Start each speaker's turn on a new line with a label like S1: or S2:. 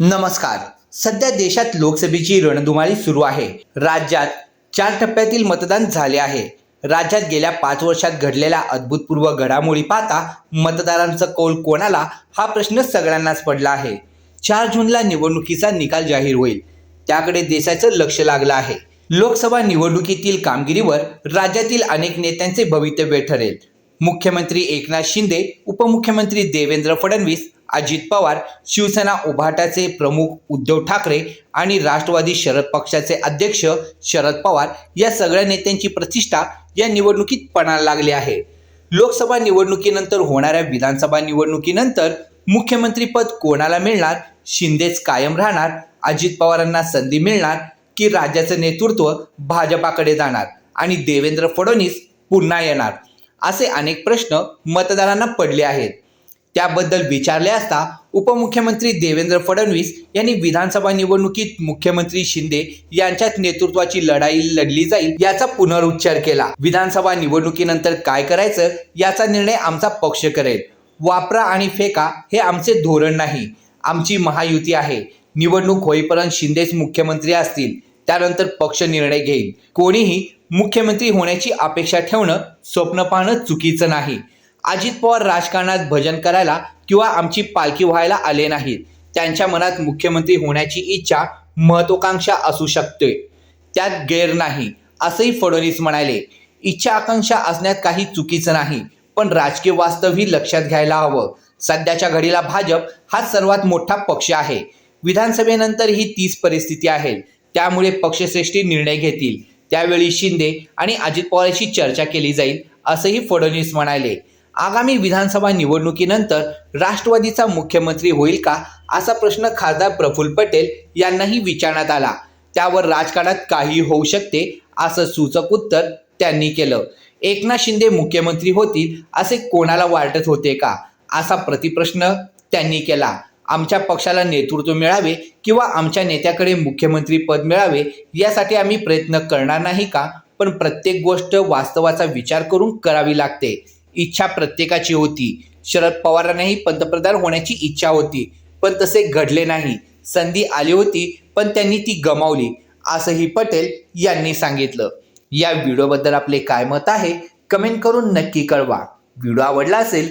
S1: नमस्कार. सध्या देशात लोकसभेची रणधुमाळी सुरू आहे. राज्यात चार टप्प्यातील मतदान झाले आहे. राज्यात गेल्या पाच वर्षात घडलेल्या अद्भुतपूर्व घडामोडी पाहता मतदारांचा कौल कोणाला हा प्रश्न सगळ्यांनाच पडला आहे. चार जूनला निवडणुकीचा निकाल जाहीर होईल. त्याकडे देशाचं लक्ष लागलं आहे. लोकसभा निवडणुकीतील कामगिरीवर राज्यातील अनेक नेत्यांचे भवितव्य ठरेल. मुख्यमंत्री एकनाथ शिंदे उपमुख्यमंत्री देवेंद्र फडणवीस अजित पवार शिवसेना उभाटाचे प्रमुख उद्धव ठाकरे आणि राष्ट्रवादी शरद पक्षाचे अध्यक्ष शरद पवार या सगळ्या नेत्यांची प्रतिष्ठा या निवडणुकीत पणाला लागली आहे. लोकसभा निवडणुकीनंतर होणाऱ्या विधानसभा निवडणुकीनंतर मुख्यमंत्रीपद कोणाला मिळणार? शिंदेच कायम राहणार. अजित पवारांना संधी मिळणार की राज्याचं नेतृत्व भाजपाकडे जाणार आणि देवेंद्र फडणवीस पुन्हा येणार. असे अनेक प्रश्न मतदारांना पडले आहेत. त्याबद्दल विचारले असता उपमुख्यमंत्री देवेंद्र फडणवीस यांनी विधानसभा निवडणुकीत मुख्यमंत्री शिंदे यांच्यात नेतृत्वाची लढाई लढली जाईल याचा पुनरुच्चार केला. विधानसभा निवडणुकीनंतर काय करायचं याचा निर्णय आमचा पक्ष करेल. वापरा आणि फेका हे आमचे धोरण नाही. आमची महायुती आहे. निवडणूक होईपर्यंत शिंदेच मुख्यमंत्री असतील. त्यानंतर पक्ष निर्णय घेईल. कोणीही मुख्यमंत्री होण्याची अपेक्षा ठेवणं स्वप्न पाहणं चुकीचं नाही. अजित पवार राजकारणात भजन करायला किंवा आमची पालखी व्हायला आले नाहीत. त्यांच्या मनात मुख्यमंत्री होण्याची इच्छा महत्वाकांक्षा असू शकते. त्यात गैर नाही असंही फडणवीस म्हणाले. इच्छा आकांक्षा असण्यात काही चुकीचं नाही पण राजकीय वास्तव ही लक्षात घ्यायला हवं. सध्याच्या घडीला भाजप हा सर्वात मोठा पक्ष आहे. विधानसभेनंतर ही तीच परिस्थिती आहे. त्यामुळे पक्षश्रेष्ठी निर्णय घेतील. त्यावेळी शिंदे आणि अजित पवारांशी चर्चा केली जाईल असंही फडणवीस म्हणाले. आगामी विधानसभा निवडणुकीनंतर राष्ट्रवादीचा मुख्यमंत्री होईल का असा प्रश्न खासदार प्रफुल्ल पटेल यांनाही विचारण्यात आला. त्यावर राजकारणात काही होऊ शकते असं सूचक उत्तर त्यांनी केलं. एकनाथ शिंदे मुख्यमंत्री होतील असे कोणाला वाटत होते का असा प्रतिप्रश्न त्यांनी केला. आमच्या पक्षाला नेतृत्व मिळावे किंवा आमच्या नेत्याकडे मुख्यमंत्री पद मिळावे यासाठी आम्ही प्रयत्न करणार नाही का? पण प्रत्येक गोष्ट वास्तवाचा विचार करून करावी लागते. इच्छा प्रत्येकाची होती. शरद पवारांनाही पंतप्रधान होण्याची इच्छा होती. पण तसे घडले नाही. संधी आली होती पण त्यांनी ती गमावली. असंही पटेल यांनी सांगितलं. या व्हिडिओबद्दल आपले काय मत आहे? कमेंट करून नक्की कळवा. व्हिडिओ आवडला असेल